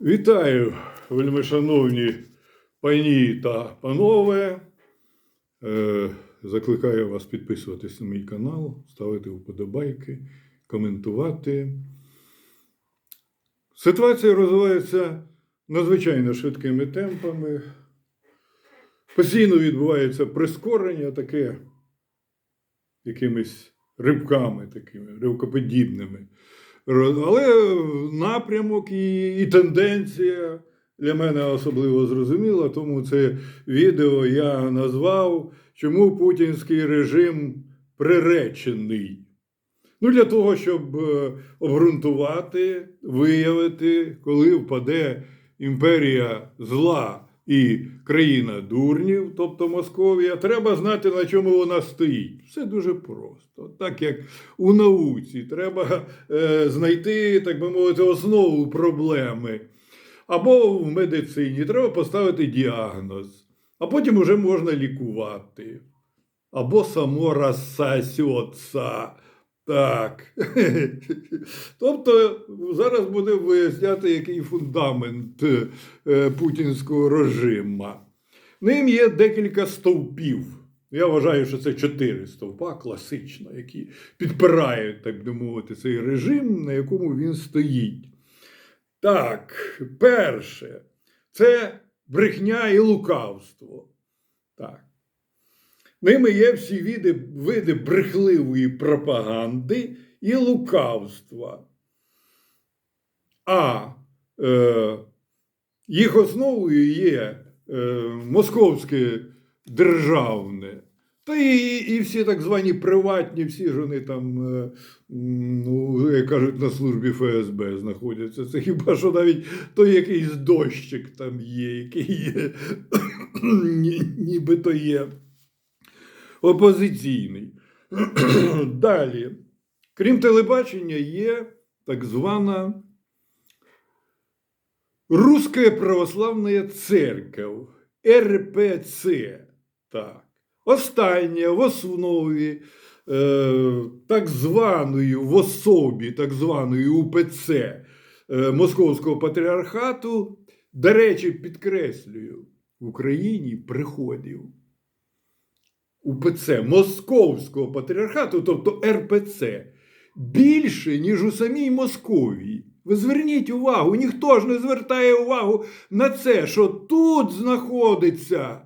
Вітаю, вельмишановні пані та панове. Е, Закликаю вас підписуватись на мій канал, ставити вподобайки, коментувати. Ситуація розвивається надзвичайно швидкими темпами. Постійно відбувається прискорення таке якимись рибками такими, ривкоподібними. Але напрямок і, і тенденція для мене особливо зрозуміла, тому це відео я назвав Чому путінський режим приречений. Ну, для того, щоб е, обґрунтувати, виявити, коли впаде імперія зла і країна дурнів, тобто Московія, треба знати, на чому вона стоїть. Все дуже просто. Так як у науці треба е, знайти, так би мовити, основу проблеми. Або в медицині треба поставити діагноз, а потім вже можна лікувати. Або само розсасюється. Так. Тобто зараз буде виясняти, який фундамент е, путінського режиму. Ним є декілька стовпів. Я вважаю, що це чотири стовпа класично, які підпирають, так би мовити, цей режим, на якому він стоїть. Так, перше, це брехня і лукавство. Так. Ними є всі види, види брехливої пропаганди і лукавства. А е, їх основою є е, московське державне. Та і, і всі так звані приватні, всі ж вони там, е, ну, як кажуть, на службі ФСБ знаходяться. Це хіба що навіть той якийсь дощик там є, який є, ні- нібито є опозиційний. Далі. Крім телебачення, є так звана Русская православная церковь, РПЦ. Так. Остання в основі е, так званої в особі так званої УПЦ е, Московського патріархату, до речі, підкреслюю, в Україні приходів УПЦ Московського патріархату, тобто РПЦ, більше, ніж у самій Московії. Ви зверніть увагу, ніхто ж не звертає увагу на це, що тут знаходиться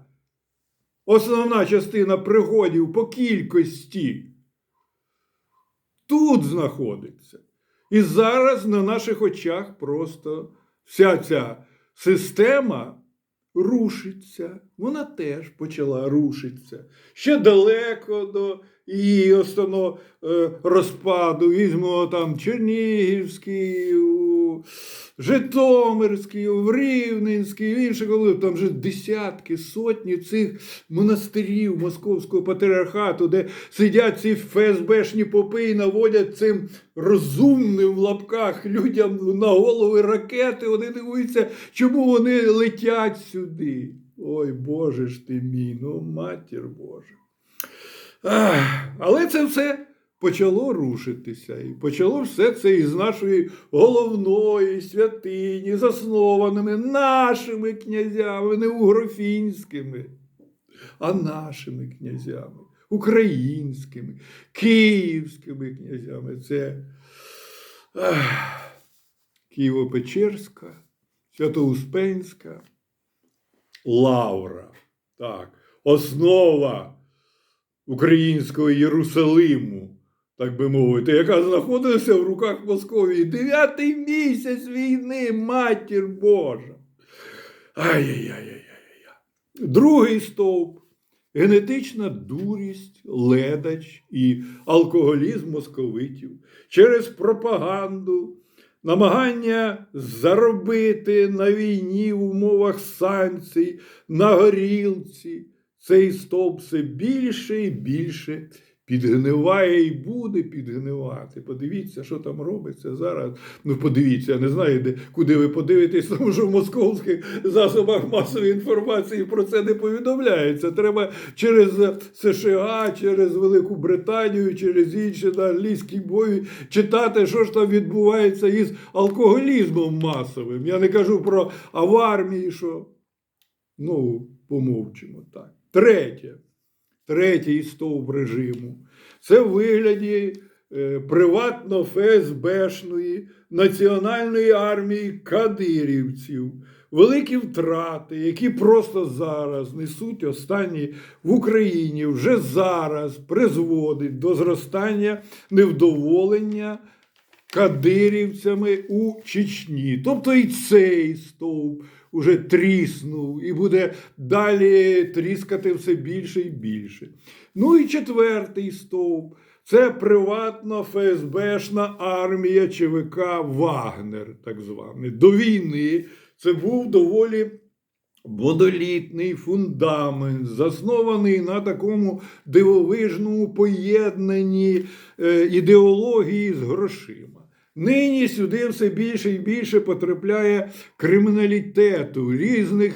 основна частина пригодів по кількості. Тут знаходиться. І зараз на наших очах просто вся ця система рушиться. Вона теж почала рушитися. Ще далеко до її основного е, розпаду. Візьмо там Чернігівський, Житомирський, Рівненський, в інших, коли там вже десятки, сотні цих монастирів Московського патріархату, де сидять ці ФСБшні попи і наводять цим розумним в лапках людям на голови ракети. Вони дивуються, чому вони летять сюди. Ой, Боже ж ти мій, ну матір Божа. Але це все почало рушитися. І почало все це із нашої головної святині, заснованими нашими князями, не угрофінськими, а нашими князями, українськими, київськими князями. Це Києво-Печерська, Свято-Успенська, Лавра. Так, основа українського Єрусалиму, так би мовити, яка знаходилася в руках Московії. Дев'ятий місяць війни, матір Божа. Ай-яй-яй-яй-яй. Другий стовп генетична дурість, ледач і алкоголізм московитів через пропаганду, намагання заробити на війні в умовах санкцій, на горілці. Цей стовп все більше і більше підгниває і буде підгнивати. Подивіться, що там робиться зараз. Ну, подивіться, я не знаю, де, куди ви подивитесь, тому що в московських засобах масової інформації про це не повідомляється. Треба через США, через Велику Британію, через інші на англійській мові читати, що ж там відбувається із алкоголізмом масовим. Я не кажу про а в армії, що. Ну, помовчимо так. Третє. Третій стовп режиму. Це в вигляді е, приватно ФСБшної Національної армії кадирівців. Великі втрати, які просто зараз несуть останні в Україні, вже зараз призводить до зростання невдоволення кадирівцями у Чечні. Тобто і цей стовп уже тріснув і буде далі тріскати все більше і більше. Ну і четвертий стовп. Це приватна ФСБшна армія ЧВК Вагнер, так званий. До війни це був доволі водолітний фундамент, заснований на такому дивовижному поєднанні е, ідеології з грошима. Нині сюди все більше і більше потрапляє криміналітету, різних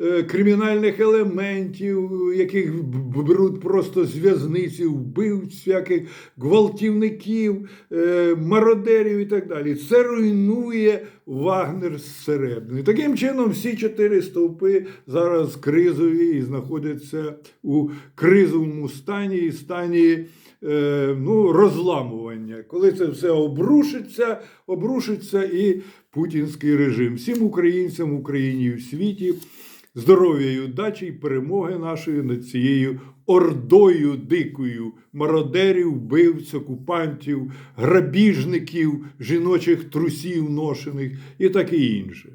е, кримінальних елементів, яких беруть просто з в'язниці, вбивць, всяких гвалтівників, е, мародерів і так далі. Це руйнує Вагнер зсередини. Таким чином, всі чотири стовпи зараз кризові і знаходяться у кризовому стані і стані е, ну, розламування. Коли це все обрушиться, обрушиться і путінський режим. Всім українцям в Україні і в світі здоров'я і удачі і перемоги нашої над цією ордою дикою мародерів, вбивць, окупантів, грабіжників, жіночих трусів ношених і таке інше.